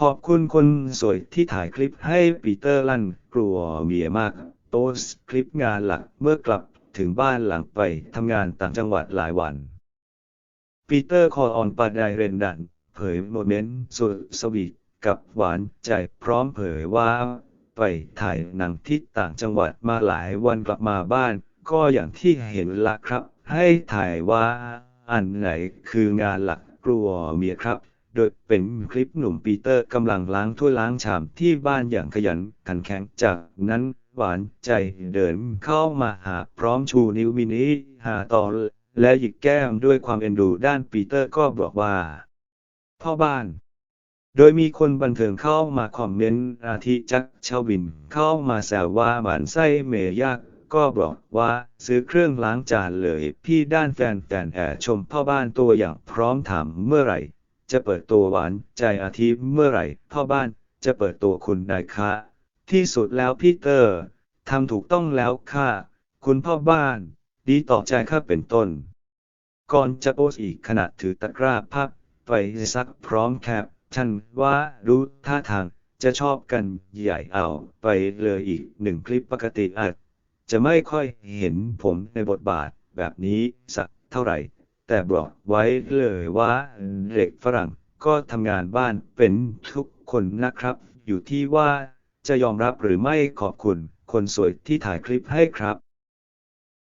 ขอบคุณคนสวยที่ถ่ายคลิปให้ปีเตอร์ลั่นกลัวเมียมาก โพสต์คลิปงานหลักเมื่อกลับถึงบ้านหลังไปทำงานต่างจังหวัดหลายวัน ปีเตอร์คอออนปาไดเรนดัน เผยโมเมนต์สุดสวีทกับหวานใจพร้อมเผยว่า ไปถ่ายหนังที่ต่างจังหวัดมาหลายวันกลับมาบ้าน ก็อย่างที่เห็นละครับ ให้ถ่ายว่า อันไหนคืองานหลักกลัวเมียครับ โดยเป็นคลิปหนุ่มปีเตอร์กำลังล้างถ้วยล้างชามที่บ้านอย่างขยันขันแข็งจากนั้นหวานใจเดินเข้ามาหาพร้อมชูนิ้วมินิหาต่อและหยิกแก้มด้วยความเอ็นดูด้านปีเตอร์ก็บอกว่า พ่อบ้าน โดยมีคนบันเทิงเข้ามาคอมเมนต์อาทิจักรชาวบินเข้ามาแซวว่าหมันไส้เมยากก็บอกว่าซื้อเครื่องล้างจานเลย พี่ด้านแฟนๆแห่ชมพ่อบ้านตัวอย่างพร้อมถามเมื่อไหร่ จะเปิดตัวหวานใจอาทิเมื่อไหร่พ่อบ้านจะเปิดตัวคุณได้คะ ที่สุดแล้วพี่เตอร์ทำถูกต้องแล้วค่ะ คุณพ่อบ้าน ดีต่อใจข้าเป็นต้น ก่อนจะโพสอีกขณะถือตะกร้าภาพไปซักพร้อมแคปชั่นว่ารู้ท่าทางจะชอบกันใหญ่เอาไปเลยอีกหนึ่งคลิปปกติอาจจะไม่ค่อยเห็นผมในบทบาทแบบนี้สักเท่าไหร่ แต่บอกไว้เลยว่าเด็กฝรั่งก็ทำงานบ้านเป็นทุกคนนะครับ อยู่ที่ว่าจะยอมรับหรือไม่ขอบคุณ คนสวยที่ถ่ายคลิปให้ครับ